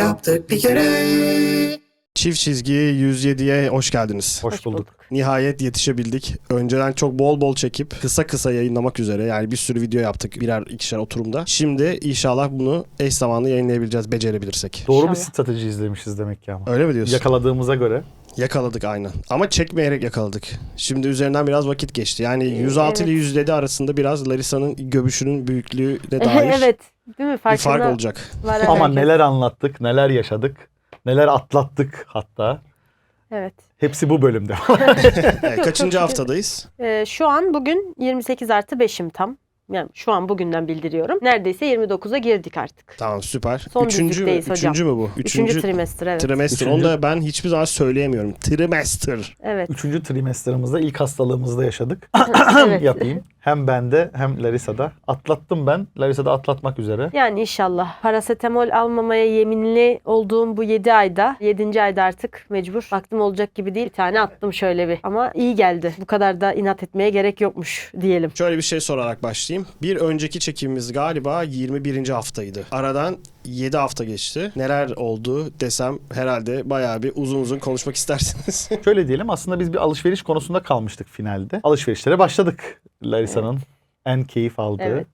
yaptık bir kere. Çift çizgi 107'ye hoş geldiniz. Hoş, bulduk. Nihayet yetişebildik. Önceden çok bol bol çekip kısa kısa yayınlamak üzere yani bir sürü video yaptık birer ikişer oturumda. Şimdi inşallah bunu eş zamanlı yayınlayabileceğiz becerebilirsek. Doğru bir strateji izlemişiz demek ki ama. Öyle mi diyorsun? Yakaladığımıza göre. Yakaladık aynen. Ama çekmeyerek yakaladık. Şimdi üzerinden biraz vakit geçti. Yani 106 ile evet. 107 arasında biraz Larissa'nın göbüşünün büyüklüğüne dair evet. Değil mi? bir fark olacak. Var Ama herkes. neler anlattık, neler yaşadık, neler atlattık hatta. Evet. Hepsi bu bölümde. Evet, kaçıncı haftadayız? Ee, şu an bugün 28 artı 5'im tam. Yani şu an bugünden bildiriyorum. Neredeyse 29'a girdik artık. Tamam süper. Son üçüncü, mü? düzlükteyiz hocam. üçüncü mü bu? Üçüncü, trimester evet. Trimester. Üçüncü. Onu da ben hiçbir zaman söyleyemiyorum. Trimester. evet. Üçüncü trimesterımızda ilk hastalığımızda yaşadık. evet. Yapayım. Hem bende hem Larissa'da. Atlattım ben. Larissa'da atlatmak üzere. Yani inşallah parasetamol almamaya yeminli olduğum bu 7 ayda 7. ayda artık mecbur. Baktım olacak gibi değil. Bir tane attım şöyle bir. Ama iyi geldi. Bu kadar da inat etmeye gerek yokmuş diyelim. Şöyle bir şey sorarak başlayayım. Bir önceki çekimimiz galiba 21. haftaydı. Aradan 7 hafta geçti. Neler oldu desem herhalde bayağı bir uzun uzun konuşmak istersiniz. Şöyle diyelim aslında biz bir alışveriş konusunda kalmıştık finalde. Alışverişlere başladık. Larissa'nın en keyif aldığı. Evet.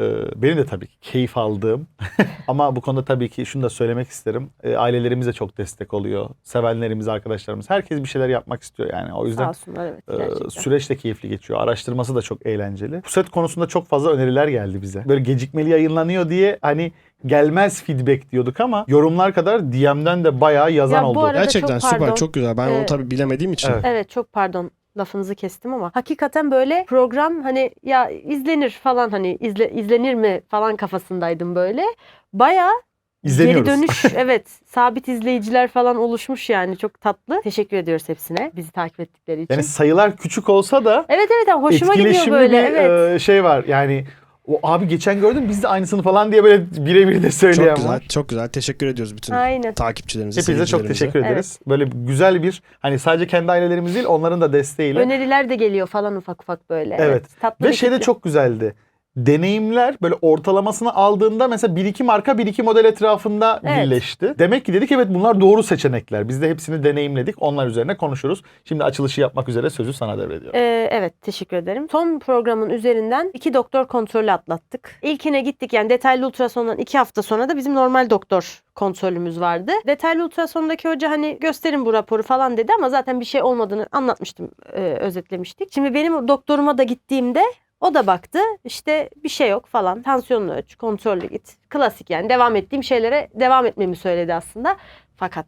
Ee, benim de tabii ki keyif aldığım ama bu konuda tabii ki şunu da söylemek isterim. Ee, ailelerimiz de çok destek oluyor. Sevenlerimiz, arkadaşlarımız. Herkes bir şeyler yapmak istiyor yani. O yüzden Sağ olsunlar evet. e, süreç de keyifli geçiyor. Araştırması da çok eğlenceli. Bu set konusunda çok fazla öneriler geldi bize. Böyle gecikmeli yayınlanıyor diye hani gelmez feedback diyorduk ama yorumlar kadar DM'den de bayağı yazan Ya bu oldu. arada Gerçekten çok süper pardon. çok güzel. Ben onu Ee, tabii bilemediğim için. Evet. Evet çok pardon lafınızı kestim ama hakikaten böyle program hani ya izlenir falan hani izle, izlenir mi falan kafasındaydım böyle. Baya geri İzleniyoruz. dönüş evet sabit izleyiciler falan oluşmuş yani çok tatlı. Teşekkür ediyoruz hepsine bizi takip ettikleri için. Yani sayılar küçük olsa da evet evet yani hoşuma gidiyor etkileşimli böyle bir evet. e, şey var. Yani o abi geçen gördüm biz de aynısını falan diye böyle birebir de söyleyen Çok güzel, var. çok güzel. Teşekkür ediyoruz bütün Aynen. takipçilerimize, Hepinize çok teşekkür ederiz. Böyle güzel bir hani sadece kendi ailelerimiz değil onların da desteğiyle. Öneriler de geliyor falan ufak ufak böyle. Evet. Tatlı Ve şey de çok güzeldi. Deneyimler böyle ortalamasını aldığında mesela bir iki marka bir iki model etrafında Evet. birleşti. Demek ki dedik evet bunlar doğru seçenekler. Biz de hepsini deneyimledik. Onlar üzerine konuşuruz. Şimdi açılışı yapmak üzere sözü sana devrediyorum. Ee, evet teşekkür ederim. Son programın üzerinden iki doktor kontrolü atlattık. İlkine gittik yani detaylı ultrasondan iki hafta sonra da bizim normal doktor kontrolümüz vardı. Detaylı ultrasondaki hoca hani gösterin bu raporu falan dedi ama zaten bir şey olmadığını anlatmıştım, e, özetlemiştik. Şimdi benim doktoruma da gittiğimde o da baktı işte bir şey yok falan tansiyonunu ölç kontrollü git. Klasik yani devam ettiğim şeylere devam etmemi söyledi aslında. Fakat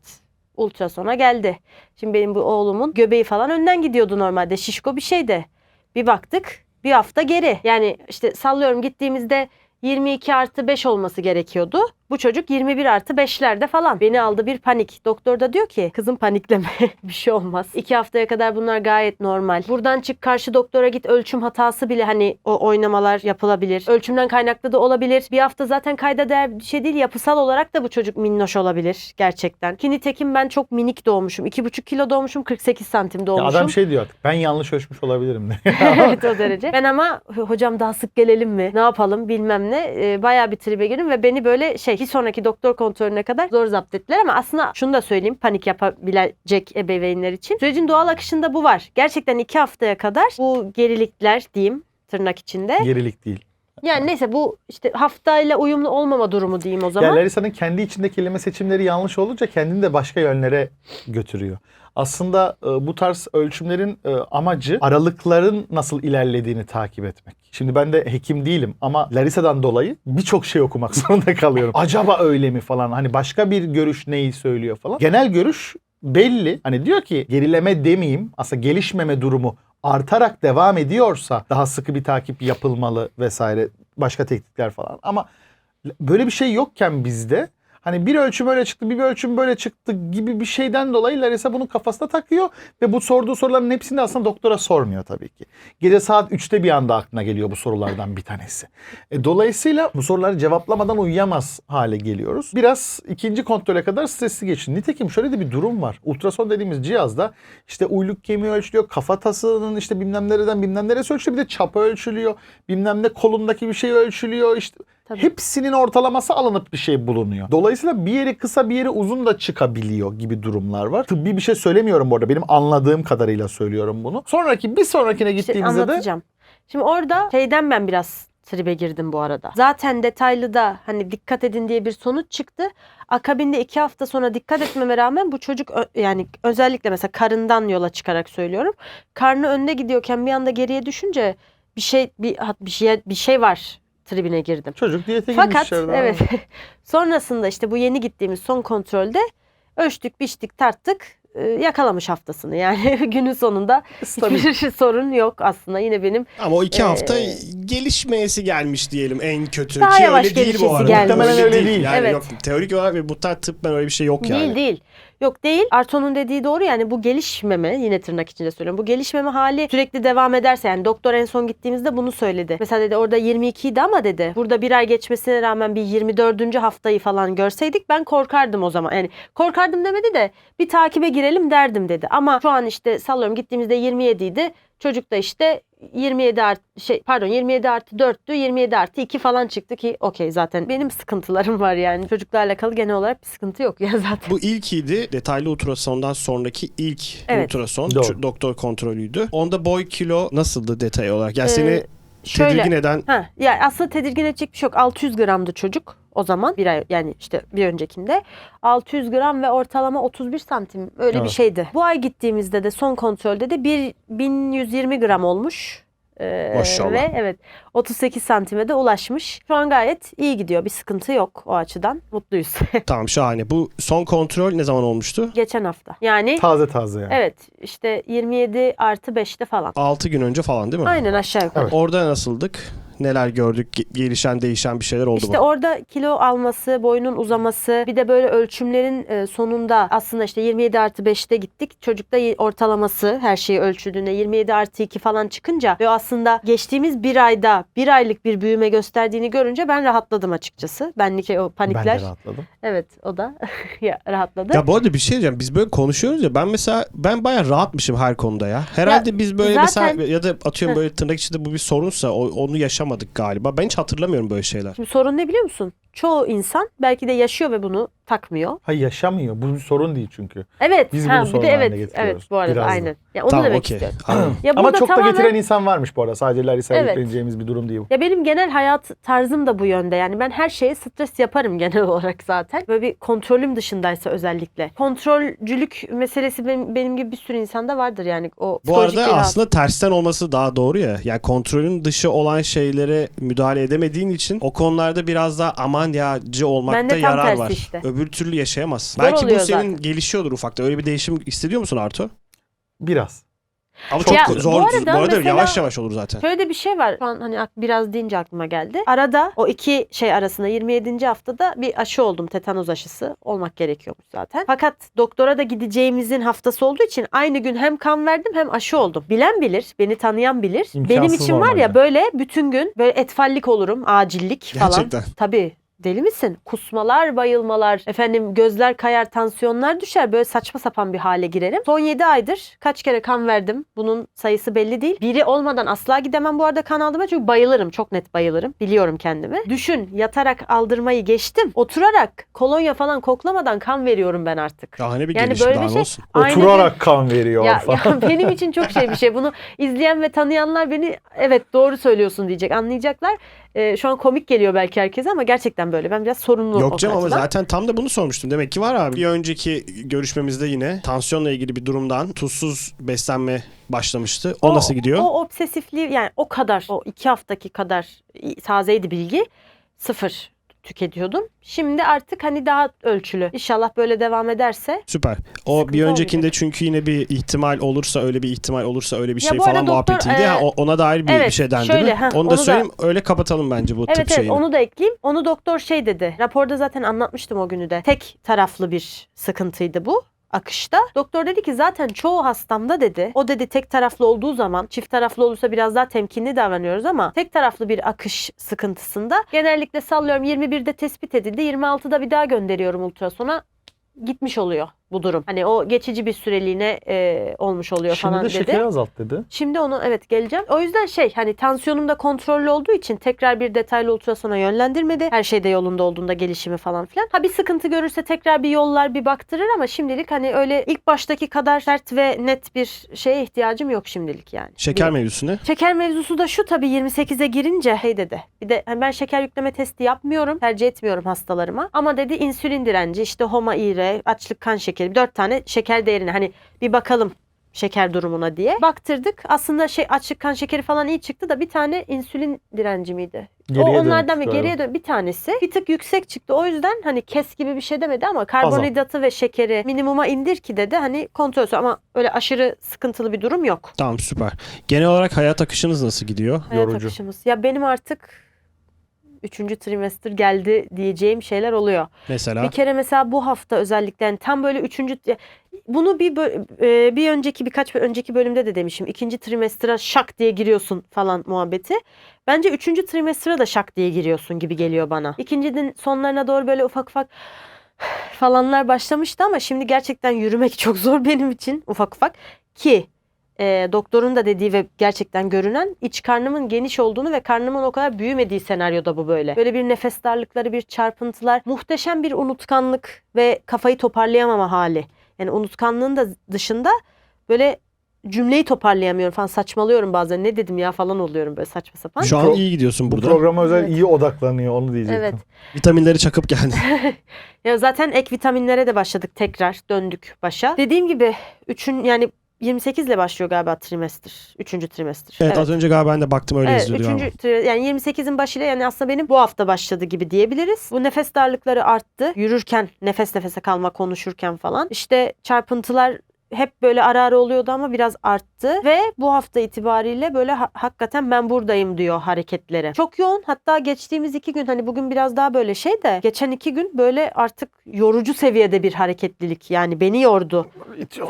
ultrasona geldi. Şimdi benim bu oğlumun göbeği falan önden gidiyordu normalde. Şişko bir şeydi. Bir baktık bir hafta geri. Yani işte sallıyorum gittiğimizde 22 artı 5 olması gerekiyordu. Bu çocuk 21 artı 5'lerde falan. Beni aldı bir panik. Doktor da diyor ki kızım panikleme bir şey olmaz. 2 haftaya kadar bunlar gayet normal. Buradan çık karşı doktora git ölçüm hatası bile hani o oynamalar yapılabilir. Ölçümden kaynaklı da olabilir. Bir hafta zaten kayda değer bir şey değil. Yapısal olarak da bu çocuk minnoş olabilir gerçekten. Ki nitekim ben çok minik doğmuşum. 2,5 kilo doğmuşum 48 santim Ya doğmuşum. adam şey diyor artık ben yanlış ölçmüş olabilirim evet o derece. Ben ama hocam daha sık gelelim mi? Ne yapalım bilmem ne. Ee, bayağı bir tribe girdim ve beni böyle şey bir sonraki doktor kontrolüne kadar zor zapt ettiler ama aslında şunu da söyleyeyim panik yapabilecek ebeveynler için. Sürecin doğal akışında bu var. Gerçekten iki haftaya kadar bu gerilikler diyeyim tırnak içinde. Gerilik değil. Yani neyse bu işte haftayla uyumlu olmama durumu diyeyim o zaman. Ya Larissa'nın kendi içinde kelime seçimleri yanlış olunca kendini de başka yönlere götürüyor. Aslında e, bu tarz ölçümlerin e, amacı aralıkların nasıl ilerlediğini takip etmek. Şimdi ben de hekim değilim ama Larissa'dan dolayı birçok şey okumak zorunda kalıyorum. Acaba öyle mi falan hani başka bir görüş neyi söylüyor falan. Genel görüş belli. Hani diyor ki gerileme demeyeyim aslında gelişmeme durumu artarak devam ediyorsa daha sıkı bir takip yapılmalı vesaire başka teknikler falan. Ama böyle bir şey yokken bizde hani bir ölçüm öyle çıktı bir ölçüm böyle çıktı gibi bir şeyden dolayı Larissa bunu kafasına takıyor ve bu sorduğu soruların hepsini aslında doktora sormuyor tabii ki. Gece saat 3'te bir anda aklına geliyor bu sorulardan bir tanesi. E, dolayısıyla bu soruları cevaplamadan uyuyamaz hale geliyoruz. Biraz ikinci kontrole kadar stresli geçin. Nitekim şöyle de bir durum var. Ultrason dediğimiz cihazda işte uyluk kemiği ölçülüyor, kafatasının işte bilmem nereden bilmem neresi ölçülüyor. Bir de çapı ölçülüyor. Bilmem ne kolundaki bir şey ölçülüyor. İşte Tabii. hepsinin ortalaması alınıp bir şey bulunuyor. Dolayısıyla bir yeri kısa bir yeri uzun da çıkabiliyor gibi durumlar var. Tıbbi bir şey söylemiyorum bu arada. Benim anladığım kadarıyla söylüyorum bunu. Sonraki bir sonrakine İşte gittiğimizde de anlatacağım. Şimdi orada şeyden ben biraz tribe girdim bu arada. Zaten detaylı da hani dikkat edin diye bir sonuç çıktı. Akabinde iki hafta sonra dikkat etmeme rağmen bu çocuk yani özellikle mesela karından yola çıkarak söylüyorum. Karnı önde gidiyorken bir anda geriye düşünce bir şey bir bir şey bir şey var tribine girdim. çocuk diyete girmiş Fakat evet sonrasında işte bu yeni gittiğimiz son kontrolde ölçtük, biçtik, tarttık. e, yakalamış haftasını. Yani günün sonunda Tabii. hiçbir sorun yok aslında. Yine benim Ama o iki Ee, hafta gelişmeyesi gelmiş diyelim en kötü. Daha Ki yavaş öyle değil bu arada. gelmiş. Muhtemelen öyle değil. Yani Evet. yok, teorik olarak bu tarz tıbben öyle bir şey yok yani. Değil değil. Yok değil. Arto'nun dediği doğru yani bu gelişmeme yine tırnak içinde söylüyorum. Bu gelişmeme hali sürekli devam ederse yani doktor en son gittiğimizde bunu söyledi. Mesela dedi orada 22 idi ama dedi burada bir ay geçmesine rağmen bir 24. haftayı falan görseydik ben korkardım o zaman. Yani korkardım demedi de bir takibe girelim derdim dedi. Ama şu an işte sallıyorum gittiğimizde 27 idi. Çocuk da işte 27 art şey pardon 27 artı 4'tü 27 artı 2 falan çıktı ki okey zaten benim sıkıntılarım var yani çocukla alakalı genel olarak bir sıkıntı yok ya zaten. Bu ilkiydi. Detaylı ultrasondan sonraki ilk Evet. ultrason Doğru. Ç- doktor kontrolüydü. Onda boy kilo nasıldı detay olarak? Yani Ee, seni Şöyle tedirgin eden Ha, yani aslında tedirgin edecek bir şey yok. 600 gramdı çocuk o zaman bir ay yani işte bir öncekinde 600 gram ve ortalama 31 santim öyle bir Evet. şeydi. Bu ay gittiğimizde de son kontrolde de bir 1120 gram olmuş. Ee, Maşallah. Ve evet 38 santime de ulaşmış. Şu an gayet iyi gidiyor. Bir sıkıntı yok o açıdan. Mutluyuz. tamam şahane. Bu son kontrol ne zaman olmuştu? Geçen hafta. Yani Taze taze yani. evet işte 27 artı 5'te falan. 6 gün önce falan değil mi? Aynen aşağı yukarı. Evet. Orada nasıldık? Neler gördük? Ge- Gelişen, değişen bir şeyler oldu İşte mu? orada kilo alması, boynun uzaması bir de böyle ölçümlerin e, sonunda aslında işte 27 artı 5'te gittik. Çocukta ortalaması her şeyi ölçüldüğünde 27 artı 2 falan çıkınca ve aslında geçtiğimiz bir ayda bir aylık bir büyüme gösterdiğini görünce ben rahatladım açıkçası. Bendeki o Ben panikler. de rahatladım. Evet o da ya, rahatladı. Ya bu arada bir şey diyeceğim. Biz böyle konuşuyoruz ya. Ben mesela ben bayağı rahatmışım her konuda ya. Herhalde biz böyle zaten- mesela ya da atıyorum böyle tırnak içinde bu bir sorunsa onu yaşamadık galiba. Ben hiç hatırlamıyorum böyle şeyler. Şimdi sorun ne biliyor musun? Çoğu insan belki de yaşıyor ve bunu takmıyor. Hayır yaşamıyor. Bu bir sorun değil çünkü. Evet. Biz ha, bunu bir sorun de evet. getiriyoruz. Evet bu arada Biraz da. aynen. Ya onu tamam demek okey. istiyorum. Anladım. Ya Ama çok da tamamen- getiren insan varmış bu arada. Sadece Larissa'ya Evet. yükleneceğimiz bir durum değil bu. Ya benim genel hayat tarzım da bu yönde. Yani ben her şeye stres yaparım genel olarak zaten. Böyle bir kontrolüm dışındaysa özellikle. Kontrolcülük meselesi benim, benim gibi bir sürü insanda vardır yani. O Bu psikolojik arada rahat- aslında tersten olması daha doğru ya. Yani kontrolün dışı olan şeylere müdahale edemediğin için o konularda biraz daha aman yacı olmakta yarar tersi var. işte. Öbür türlü yaşayamazsın. Zor Belki bu oluyor senin zaten. gelişiyordur ufakta. Öyle bir değişim hissediyor musun Arto? Biraz. Ama Ya, çok bu zor. Bu arada arada, mesela- yavaş yavaş olur zaten. Şöyle de bir şey var. Şu an hani ak- biraz deyince aklıma geldi. Arada o iki şey arasında 27. haftada bir aşı oldum. Tetanoz aşısı olmak gerekiyormuş zaten. Fakat doktora da gideceğimizin haftası olduğu için aynı gün hem kan verdim hem aşı oldum. Bilen bilir, beni tanıyan bilir. İmkansız Benim için var ya normalde. böyle bütün gün böyle etfallik olurum, acillik falan. Gerçekten. Tabii. Deli misin? Kusmalar, bayılmalar, efendim gözler kayar, tansiyonlar düşer. Böyle saçma sapan bir hale girerim. Son 7 aydır kaç kere kan verdim. Bunun sayısı belli değil. Biri olmadan asla gidemem bu arada kan aldırmaya çünkü bayılırım. Çok net bayılırım. Biliyorum kendimi. Düşün yatarak aldırmayı geçtim. Oturarak kolonya falan koklamadan kan veriyorum ben artık. Şahane bir Yani gelişim böyle daha bir şey- olsun. Oturarak kan veriyor Ya, falan. ya benim için çok şey bir şey. Bunu izleyen ve tanıyanlar beni evet doğru söylüyorsun diyecek. Anlayacaklar. Ee, şu an komik geliyor belki herkese ama gerçekten böyle. Ben biraz sorumlu o Yok canım ama zaten tam da bunu sormuştum. Demek ki var abi. Bir önceki görüşmemizde yine tansiyonla ilgili bir durumdan tuzsuz beslenme başlamıştı. O, nasıl gidiyor? O obsesifliği yani o kadar o iki haftaki kadar tazeydi bilgi. Sıfır tüketiyordum. Şimdi artık hani daha ölçülü. İnşallah böyle devam ederse. Süper. O Sıkıntı bir öncekinde olmayacak. çünkü yine bir ihtimal olursa öyle bir ihtimal olursa öyle bir Ya şey falan doktor, muhabbetiydi. e, Ha, ona dair bir, evet, bir şey dendi şöyle, mi? ha, onu da onu da- söyleyeyim öyle kapatalım bence bu tıp Evet evet şeyini. onu da ekleyeyim. Onu doktor şey dedi. Raporda zaten anlatmıştım o günü de. Tek taraflı bir sıkıntıydı bu akışta. Doktor dedi ki zaten çoğu hastamda dedi. O dedi tek taraflı olduğu zaman çift taraflı olursa biraz daha temkinli davranıyoruz ama tek taraflı bir akış sıkıntısında genellikle sallıyorum 21'de tespit edildi. 26'da bir daha gönderiyorum ultrasona gitmiş oluyor. Bu durum. Hani o geçici bir süreliğine e, olmuş oluyor Şimdi falan de dedi. şekeri azalt dedi. Şimdi onu evet geleceğim. O yüzden şey hani tansiyonum da kontrollü olduğu için tekrar bir detaylı ultrasona yönlendirmedi. Her şey de yolunda olduğunda gelişimi falan filan. Ha bir sıkıntı görürse tekrar bir yollar bir baktırır ama şimdilik hani öyle ilk baştaki kadar sert ve net bir şeye ihtiyacım yok şimdilik yani. Şeker Bir- mevzusu ne? Şeker mevzusu da şu tabii 28'e girince hey dedi. Bir de hani ben şeker yükleme testi yapmıyorum. Tercih etmiyorum hastalarıma. Ama dedi insülin direnci işte homa ire, açlık kan şekeri. Dört tane şeker değerini hani bir bakalım şeker durumuna diye. Baktırdık. Aslında şey açlık kan şekeri falan iyi çıktı da bir tane insülin direnci miydi? Geriye o onlardan bir geriye dön bir tanesi bir tık yüksek çıktı. O yüzden hani kes gibi bir şey demedi ama karbonhidratı ve şekeri minimuma indir ki dedi. Hani kontrol olsun ama öyle aşırı sıkıntılı bir durum yok. Tamam süper. Genel olarak hayat akışınız nasıl gidiyor? Hayat Yorucu. akışımız. Ya benim artık üçüncü trimester geldi diyeceğim şeyler oluyor. Mesela Bir kere mesela bu hafta özellikle yani tam böyle üçüncü bunu bir e, bir önceki birkaç önceki bölümde de demişim. İkinci trimestra şak diye giriyorsun falan muhabbeti. Bence üçüncü trimestra da şak diye giriyorsun gibi geliyor bana. İkincinin sonlarına doğru böyle ufak ufak falanlar başlamıştı ama şimdi gerçekten yürümek çok zor benim için ufak ufak ki e, doktorun da dediği ve gerçekten görünen iç karnımın geniş olduğunu ve karnımın o kadar büyümediği senaryoda bu böyle. Böyle bir nefes darlıkları, bir çarpıntılar, muhteşem bir unutkanlık ve kafayı toparlayamama hali. Yani unutkanlığın da dışında böyle cümleyi toparlayamıyorum falan saçmalıyorum bazen. Ne dedim ya falan oluyorum böyle saçma sapan. şu an pro- iyi gidiyorsun Bu burada. programa özel Evet. iyi odaklanıyor onu diyecektim. Evet. Vitaminleri çakıp geldi. Ya zaten ek vitaminlere de başladık tekrar döndük başa. Dediğim gibi üçün yani 28 ile başlıyor galiba trimester. Üçüncü trimester. Evet, az önce galiba ben de baktım öyle Evet, yazıyordu üçüncü, galiba. tri- yani 28'in başıyla yani aslında benim bu hafta başladı gibi diyebiliriz. Bu nefes darlıkları arttı. Yürürken, nefes nefese kalma, konuşurken falan. İşte çarpıntılar hep böyle ara ara oluyordu ama biraz arttı ve bu hafta itibariyle böyle ha- hakikaten ben buradayım diyor hareketleri. Çok yoğun hatta geçtiğimiz iki gün hani bugün biraz daha böyle şey de geçen iki gün böyle artık yorucu seviyede bir hareketlilik yani beni yordu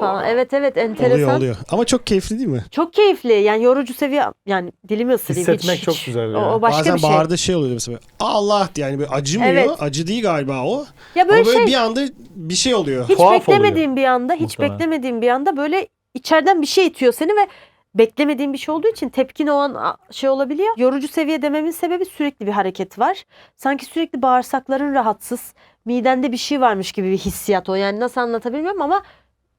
falan. Evet evet enteresan. Oluyor oluyor. Ama çok keyifli değil mi? Çok keyifli yani yorucu seviye yani dilimi ısırayım. Hissetmek hiç, çok hiç. güzel O, ya. o başka Bazen bir şey. baharda şey oluyor mesela. Allah yani böyle acımıyor. Evet. Acı değil galiba o. Ya böyle Ama böyle şey bir anda bir şey oluyor. hiç Tuhaf oluyor. beklemediğim bir anda hiç Muhtemelen. beklemediğim bir anda böyle içeriden bir şey itiyor seni ve beklemediğim bir şey olduğu için tepkin o an şey olabiliyor. Yorucu seviye dememin sebebi sürekli bir hareket var. Sanki sürekli bağırsakların rahatsız, midende bir şey varmış gibi bir hissiyat o. Yani nasıl anlatabilmiyorum ama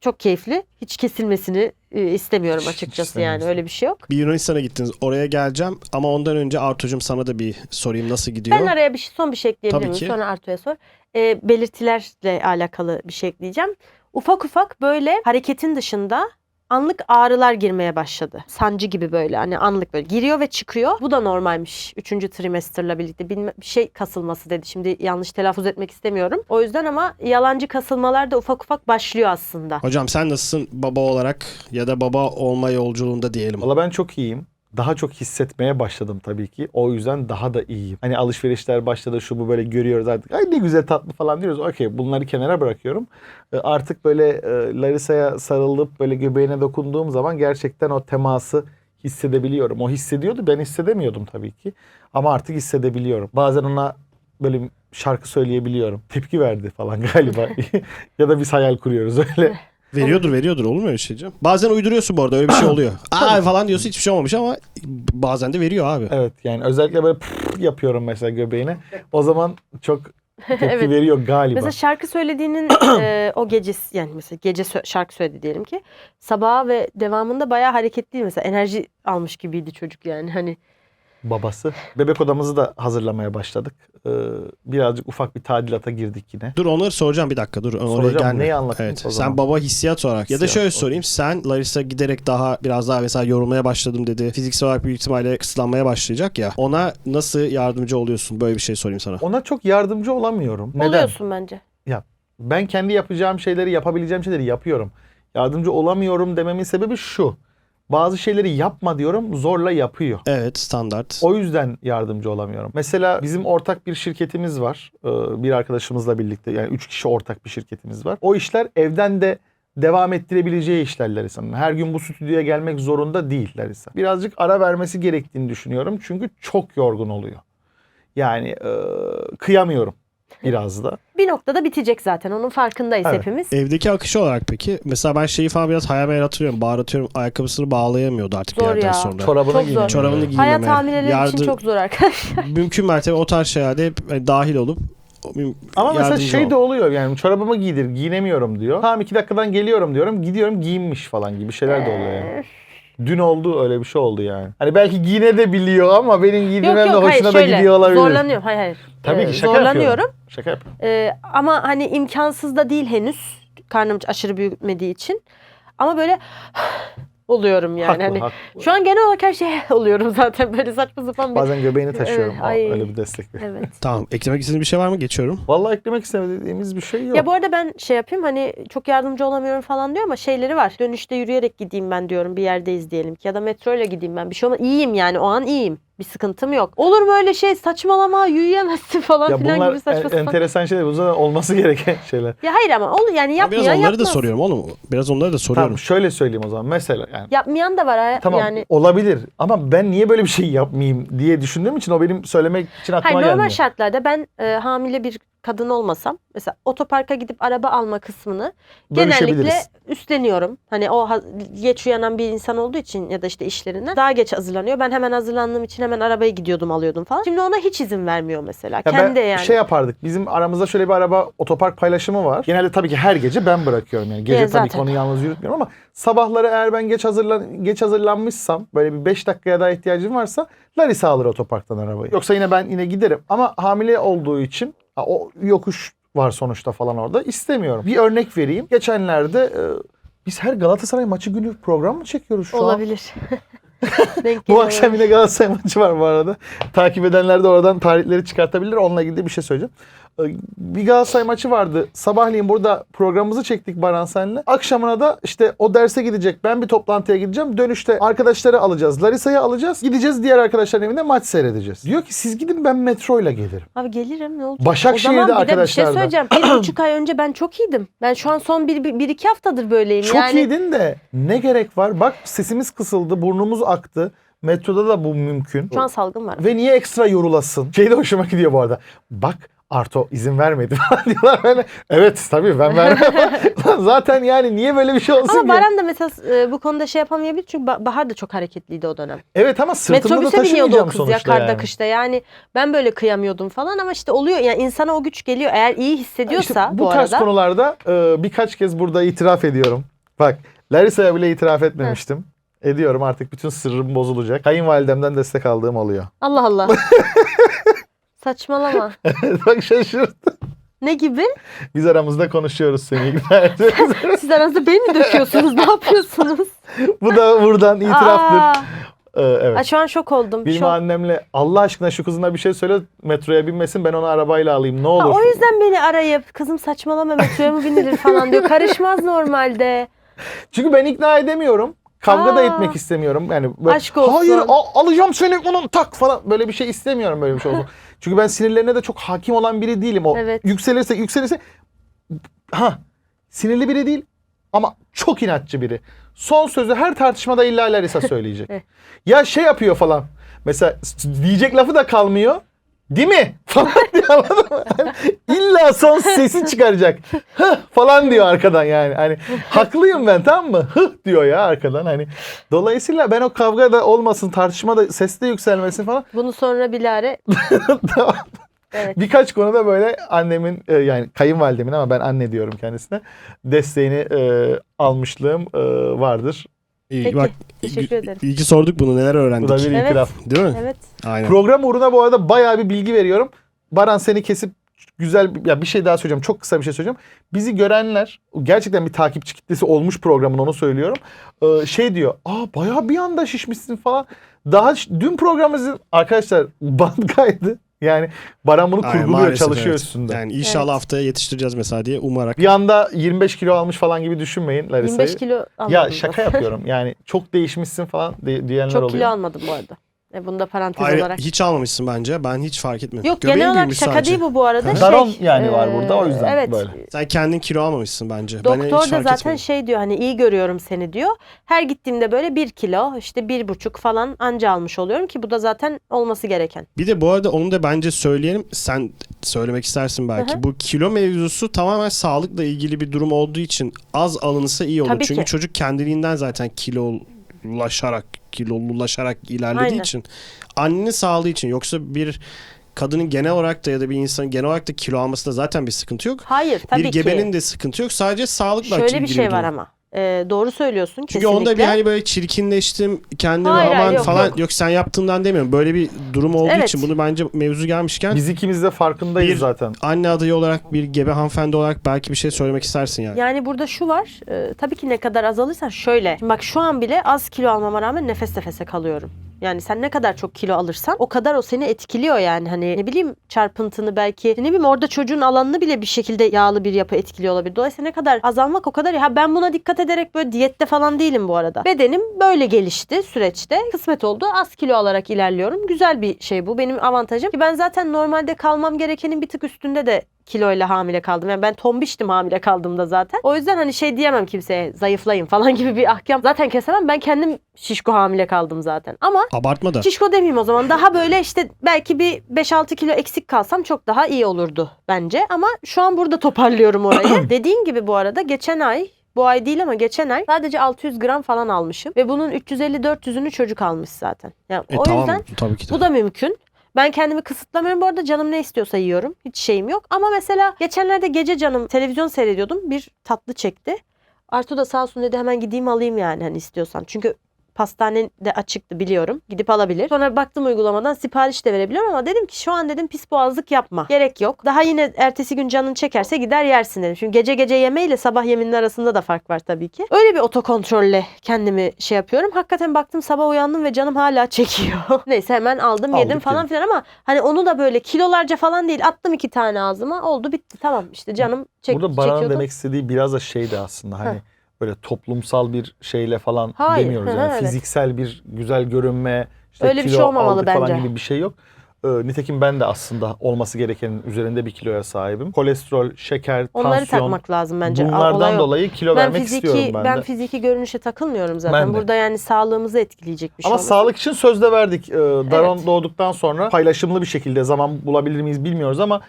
çok keyifli. Hiç kesilmesini e, istemiyorum açıkçası yani öyle bir şey yok. Bir Yunanistan'a gittiniz. Oraya geleceğim ama ondan önce Artucuğum sana da bir sorayım nasıl gidiyor? Ben araya bir şey, son bir şey ekleyebilir Tabii miyim? ki. Sonra Artu'ya sor. Ee, belirtilerle alakalı bir şey ekleyeceğim. Ufak ufak böyle hareketin dışında anlık ağrılar girmeye başladı. Sancı gibi böyle hani anlık böyle giriyor ve çıkıyor. Bu da normalmiş. Üçüncü trimesterla birlikte bilme, bir şey kasılması dedi. Şimdi yanlış telaffuz etmek istemiyorum. O yüzden ama yalancı kasılmalar da ufak ufak başlıyor aslında. Hocam sen nasılsın baba olarak ya da baba olma yolculuğunda diyelim. Valla ben çok iyiyim. Daha çok hissetmeye başladım tabii ki. O yüzden daha da iyiyim. Hani alışverişler başladı şu bu böyle görüyoruz artık. Ay ne güzel tatlı falan diyoruz. Okey bunları kenara bırakıyorum. E, Artık böyle e, Larissa'ya sarılıp böyle göbeğine dokunduğum zaman gerçekten o teması hissedebiliyorum. O hissediyordu ben hissedemiyordum tabii ki. Ama artık hissedebiliyorum. Bazen ona böyle şarkı söyleyebiliyorum. Tepki verdi falan galiba. ya da biz hayal kuruyoruz öyle. Veriyordur veriyordur olur mu öyle şey canım? Bazen uyduruyorsun bu arada öyle bir şey oluyor. Aa falan diyorsun hiçbir şey olmamış ama bazen de veriyor abi. Evet yani özellikle böyle yapıyorum mesela göbeğine. O zaman çok tepki Evet. veriyor galiba. Mesela şarkı söylediğinin e, o gecesi yani mesela gece sö- şarkı söyledi diyelim ki sabaha ve devamında bayağı hareketliydi mesela enerji almış gibiydi çocuk yani hani Babası. Bebek odamızı da hazırlamaya başladık. Ee, birazcık ufak bir tadilata girdik yine. Dur onları soracağım bir dakika dur. Oraya Soracağım, gelme. neyi anlatayım Evet. o zaman? Sen baba hissiyat olarak ya da Hissiyat, şöyle sorayım. Sen Larissa giderek daha biraz daha mesela yorulmaya başladım dedi. Fiziksel olarak büyük ihtimalle kısıtlanmaya başlayacak ya. Ona nasıl yardımcı oluyorsun? Böyle bir şey sorayım sana. Ona çok yardımcı olamıyorum. Neden? oluyorsun bence. Ben kendi yapacağım şeyleri, yapabileceğim şeyleri yapıyorum. Yardımcı olamıyorum dememin sebebi şu. Bazı şeyleri yapma diyorum, zorla yapıyor. Evet standart. O yüzden yardımcı olamıyorum. Mesela bizim ortak bir şirketimiz var. Ee, Bir arkadaşımızla birlikte yani üç kişi ortak bir şirketimiz var. O işler evden de devam ettirebileceği işler Larissa'nın. Her gün bu stüdyoya gelmek zorunda değil Larissa. Birazcık ara vermesi gerektiğini düşünüyorum. Çünkü çok yorgun oluyor. Yani e, kıyamıyorum. Biraz da. Bir noktada bitecek zaten. Onun farkındayız Evet. hepimiz. Evdeki akışı olarak peki mesela ben şeyi falan biraz hayal meyal hatırlıyorum. Bağıratıyorum ayakkabısını bağlayamıyordu artık bir Zor yerden ya. sonra. Çorabına Çok giyiniyor. zor. Çorabını giymeme. Hayat hamileler yardım- için çok zor arkadaşlar. Mümkün mertebe o tarz şeylerde hep e, dahil olup Ama mesela şey ol. de oluyor yani çorabımı giydir giyinemiyorum diyor. Tamam iki dakikadan geliyorum diyorum gidiyorum giyinmiş falan gibi şeyler de oluyor yani. Dün oldu öyle bir şey oldu yani. Hani belki giyine de biliyor ama benim giydirmem de hoşuna da gidiyor olabilir. Zorlanıyorum. Hayır hayır. Tabii Ee, ki şaka Zorlanıyorum. yapıyorum. Şaka yapıyorum. Ee, ama hani imkansız da değil henüz. Karnım aşırı büyütmediği için. Ama böyle oluyorum yani. haklı, hani haklı. Şu an genel olarak her şeye oluyorum zaten böyle saçma sapan bir... Bazen göbeğini taşıyorum. Evet, ay. Öyle bir destek. Evet. Tamam eklemek istediğiniz bir şey var mı? Geçiyorum. Vallahi eklemek istemediğimiz bir şey yok. Ya bu arada ben şey yapayım hani çok yardımcı olamıyorum falan diyor ama şeyleri var. Dönüşte yürüyerek gideyim ben diyorum bir yerdeyiz diyelim ki ya da metro ile gideyim ben bir şey olmaz. İyiyim yani o an iyiyim. Bir sıkıntım yok. Olur mu öyle şey saçmalama yürüyemezsin falan Ya filan bunlar gibi saçma en- sapan. enteresan şeyler. Bu zaten olması gereken şeyler. Ya hayır ama ol yani Ben yapmayan biraz onları da yapmaz. soruyorum oğlum. Biraz onları da soruyorum. Tamam şöyle söyleyeyim o zaman. Mesela yani Yapmayan da var ha- Tamam yani. olabilir ama ben niye böyle bir şey yapmayayım diye düşündüğüm için o benim söylemek için aklıma Hayır normal gelmiyor. şartlarda ben e, hamile bir kadın olmasam mesela otoparka gidip araba alma kısmını genellikle üstleniyorum. Hani o geç uyanan bir insan olduğu için ya da işte işlerinden daha geç hazırlanıyor. Ben hemen hazırlandığım için hemen arabaya gidiyordum alıyordum falan. Şimdi ona hiç izin vermiyor mesela. Ya Kendi ben yani. şey yapardık. Bizim aramızda şöyle bir araba otopark paylaşımı var. Genelde tabii ki her gece ben bırakıyorum yani. Gece Evet, tabii ki onu yalnız yürütmüyorum ama sabahları eğer ben geç hazırlan geç hazırlanmışsam böyle bir 5 dakikaya daha ihtiyacım varsa Larissa alır otoparktan arabayı. Yoksa yine ben yine giderim ama hamile olduğu için ha, o yokuş var sonuçta falan orada istemiyorum. Bir örnek vereyim. Geçenlerde e, biz her Galatasaray maçı günü program mı çekiyoruz şu an? olabilir. Bu akşam yine Galatasaray maçı var bu arada. Takip edenler de oradan tarihleri çıkartabilir. Onunla ilgili bir şey söyleyeceğim. Bir Galatasaray maçı vardı. Sabahleyin burada programımızı çektik Baran senle. Akşamına da işte o derse gidecek. Ben bir toplantıya gideceğim. Dönüşte arkadaşları alacağız. Larissa'yı alacağız. Gideceğiz diğer arkadaşların evinde maç seyredeceğiz. Diyor ki siz gidin ben metroyla gelirim. Abi gelirim ne olacak? Başakşehir'de o zaman bir de bir şey söyleyeceğim. Bir buçuk ay önce ben çok iyiydim. Ben şu an son bir, bir, bir iki haftadır böyleyim. Çok yani, iyiydin de ne gerek var? Bak sesimiz kısıldı, burnumuz aktı. Metroda da bu mümkün. Şu an salgın var. Ve niye ekstra yorulasın? Şey de hoşuma gidiyor bu arada. Bak Arto izin vermedi falan diyorlar böyle. Evet tabii ben vermem. Zaten yani niye böyle bir şey olsun Ama ki? Baran da mesela e, bu konuda şey yapamayabilir çünkü Ba- Bahar da çok hareketliydi o dönem. Evet ama sırtımda da Metrobüse o taşımayacağım kız ya sonuçta karda yani. kışta. Yani ben böyle kıyamıyordum falan ama işte oluyor yani insana o güç geliyor. Eğer iyi hissediyorsa İşte bu, bu, tarz arada. konularda e, birkaç kez burada itiraf ediyorum. Bak Larissa'ya bile itiraf etmemiştim. Ediyorum artık bütün sırrım bozulacak. Kayınvalidemden destek aldığım oluyor. Allah Allah. Saçmalama. Bak şaşırdım. Ne gibi? Biz aramızda konuşuyoruz seni. Siz aranızda beni mi döküyorsunuz? ne yapıyorsunuz? Bu da buradan itiraftır. Aa, E, evet. Ay, şu an şok oldum. Benim Şok. annemle Allah aşkına şu kızına bir şey söyle metroya binmesin ben onu arabayla alayım ne olur. Ha, o yüzden beni arayıp kızım saçmalama metroya mı binilir falan diyor. Karışmaz normalde. Çünkü ben ikna edemiyorum. Kavga da Aa. etmek istemiyorum. Yani böyle, Aşk olsun. Hayır al- alacağım seni onun tak falan böyle bir şey istemiyorum böyle bir şey olsun. Çünkü ben sinirlerine de çok hakim olan biri değilim. O Evet. yükselirse yükselirse ha sinirli biri değil ama çok inatçı biri. Son sözü her tartışmada illa Larissa söyleyecek. Ya şey yapıyor falan. Mesela diyecek lafı da kalmıyor. Değil mi? Falan diyor anladın mı? İlla son sesi çıkaracak. Hıh falan diyor arkadan yani. Hani haklıyım ben tamam mı? Hıh diyor ya arkadan hani. Dolayısıyla ben o kavga da olmasın, tartışma da ses de yükselmesin falan. Bunu sonra Bilare Tamam. Evet. Birkaç konuda böyle annemin e, yani kayınvalidemin ama ben anne diyorum kendisine desteğini e, almışlığım e, vardır. İyi, Peki, bak, teşekkür ederim. İyi ki sorduk bunu neler Bu öğrendik. da bir Evet. itiraf. Değil mi? Evet. Aynen. Program uğruna bu arada bayağı bir bilgi veriyorum. Baran seni kesip güzel ya bir şey daha söyleyeceğim. Çok kısa bir şey söyleyeceğim. Bizi görenler gerçekten bir takipçi kitlesi olmuş programın onu söylüyorum. Ee, şey diyor. Aa bayağı bir anda şişmişsin falan. Daha dün programımızın arkadaşlar band kaydı. Yani Baran bunu Aynen, kurguluyor, maalesef çalışıyor evet. üstünde. Yani inşallah Evet. haftaya yetiştireceğiz mesela diye umarak. Bir anda 25 kilo almış falan gibi düşünmeyin Larissa'yı. 25 kilo almadım. Ya şaka yapıyorum. Yani çok değişmişsin falan di- diyenler Çok oluyor. kilo almadım bu arada. E, bunu da parantez Ayrı, olarak. hiç almamışsın bence. Ben hiç fark etmedim. Yok Göbeğin genel olarak büyümüş şaka sadece. değil bu bu arada. Daron şey, yani var burada, o yüzden evet, böyle. Sen kendin kilo almamışsın bence. ben Doktor da fark zaten etmedim. şey diyor hani iyi görüyorum seni diyor. Her gittiğimde böyle bir kilo işte bir buçuk falan anca almış oluyorum ki bu da zaten olması gereken. Bir de bu arada onu da bence söyleyelim. Sen söylemek istersin belki. Hı. Bu kilo mevzusu tamamen sağlıkla ilgili bir durum olduğu için az alınırsa iyi olur. Tabii Çünkü ki. çocuk kendiliğinden zaten kilolaşarak, kilolulaşarak ilerlediği Aynen. için annenin sağlığı için yoksa bir kadının genel olarak da ya da bir insanın genel olarak da kilo almasında zaten bir sıkıntı yok. Hayır tabii bir ki. gebenin de sıkıntı yok. Sadece sağlıkla Şöyle bir şey var ama. E, doğru söylüyorsun Çünkü kesinlikle. onda bir hani böyle çirkinleştim kendimi Hayır, hayır, aman yok, falan yok. yok. sen yaptığından demiyorum. Böyle bir durum olduğu Evet. için bunu bence mevzu gelmişken Biz ikimiz de farkındayız Bir- zaten. anne adayı olarak bir gebe hanımefendi olarak belki bir şey söylemek istersin yani. Yani burada şu var. e, tabii ki ne kadar azalırsan şöyle. Şimdi bak şu an bile az kilo almama rağmen nefes nefese kalıyorum. Yani sen ne kadar çok kilo alırsan o kadar o seni etkiliyor yani. Hani ne bileyim çarpıntını belki ne bileyim orada çocuğun alanını bile bir şekilde yağlı bir yapı etkiliyor olabilir. Dolayısıyla ne kadar azalmak o kadar. Ha ben buna dikkat ederek böyle diyette falan değilim bu arada. Bedenim böyle gelişti süreçte. Kısmet oldu. Az kilo alarak ilerliyorum. Güzel bir şey bu. Benim avantajım. Ki ben zaten normalde kalmam gerekenin bir tık üstünde de kiloyla hamile kaldım. Yani ben tombiştim hamile kaldığımda zaten. O yüzden hani şey diyemem kimseye zayıflayın falan gibi bir ahkam zaten kesemem. Ben kendim şişko hamile kaldım zaten. Ama Abartma da. şişko demeyeyim o zaman. Daha böyle işte belki bir 5-6 kilo eksik kalsam çok daha iyi olurdu bence. Ama şu an burada toparlıyorum orayı. Dediğin gibi bu arada geçen ay bu ay değil ama geçen ay sadece 600 gram falan almışım. Ve bunun 350-400'ünü çocuk almış zaten. Yani E, o tamam yüzden tabii ki de. bu da mümkün. Ben kendimi kısıtlamıyorum. Bu arada canım ne istiyorsa yiyorum. Hiç şeyim yok. Ama mesela geçenlerde gece canım televizyon seyrediyordum. Bir tatlı çekti. Artu da sağ olsun dedi hemen gideyim alayım yani hani istiyorsan. Çünkü pastanen de açıktı biliyorum. Gidip alabilir. Sonra baktım uygulamadan sipariş de verebiliyorum ama dedim ki şu an dedim pis boğazlık yapma. Gerek yok. Daha yine ertesi gün canın çekerse gider yersin dedim. Çünkü gece gece yemeyle sabah yeminin arasında da fark var tabii ki. Öyle bir otokontrolle kendimi şey yapıyorum. Hakikaten baktım sabah uyandım ve canım hala çekiyor. Neyse hemen aldım yedim Aldık falan filan ama hani onu da böyle kilolarca falan değil. Attım iki tane ağzıma. Oldu bitti. Tamam işte canım çek, Burada çekiyordu. demek istediği biraz da şeydi aslında hani böyle toplumsal bir şeyle falan Hayır, demiyoruz. Yani evet. fiziksel bir güzel görünme, işte Öyle bir kilo şey olmamalı aldık falan bence. gibi bir şey yok. Ee, nitekim ben de aslında olması gerekenin üzerinde bir kiloya sahibim. Kolesterol, şeker, Onları tansiyon takmak lazım bence. Olay bunlardan o. dolayı kilo ben vermek fiziki istiyorum ben, ben de. fiziki görünüşe takılmıyorum zaten. Ben de. Burada yani sağlığımızı etkileyecek bir şey Ama sağlık için sözde verdik. Ee, Daron Evet. doğduktan sonra paylaşımlı bir şekilde zaman bulabilir miyiz bilmiyoruz ama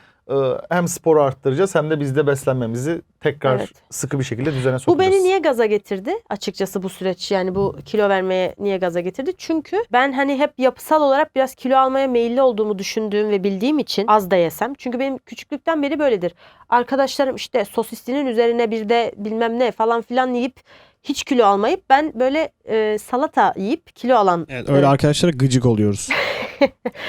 hem sporu arttıracağız hem de biz de beslenmemizi tekrar Evet. sıkı bir şekilde düzene Bu sokacağız. beni niye gaza getirdi? Açıkçası bu süreç yani bu kilo vermeye niye gaza getirdi? Çünkü ben hani hep yapısal olarak biraz kilo almaya meyilli olduğumu düşündüğüm ve bildiğim için az da yesem. Çünkü benim küçüklükten beri böyledir. Arkadaşlarım işte sosisinin üzerine bir de bilmem ne falan filan yiyip hiç kilo almayıp ben böyle e, salata yiyip kilo alan Evet, öyle arkadaşlara gıcık oluyoruz.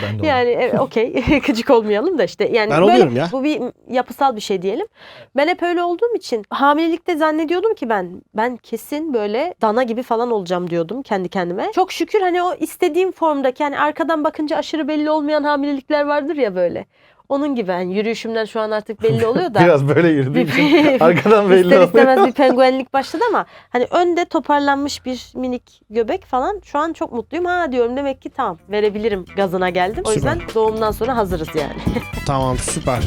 Ben de Yani evet, okey gıcık olmayalım da işte yani Ben böyle oluyorum ya. bu bir yapısal bir şey diyelim. Ben hep öyle olduğum için hamilelikte zannediyordum ki ben ben kesin böyle dana gibi falan olacağım diyordum kendi kendime. Çok şükür hani o istediğim formdaki yani arkadan bakınca aşırı belli olmayan hamilelikler vardır ya böyle. Onun gibi yani yürüyüşümden şu an artık belli oluyor da. Biraz böyle yürüdüğüm için arkadan belli İster oluyor. istemez bir penguenlik başladı ama hani önde toparlanmış bir minik göbek falan şu an çok mutluyum. Ha diyorum demek ki tamam verebilirim gazına geldim. O Süper. yüzden doğumdan sonra hazırız yani. tamam süper.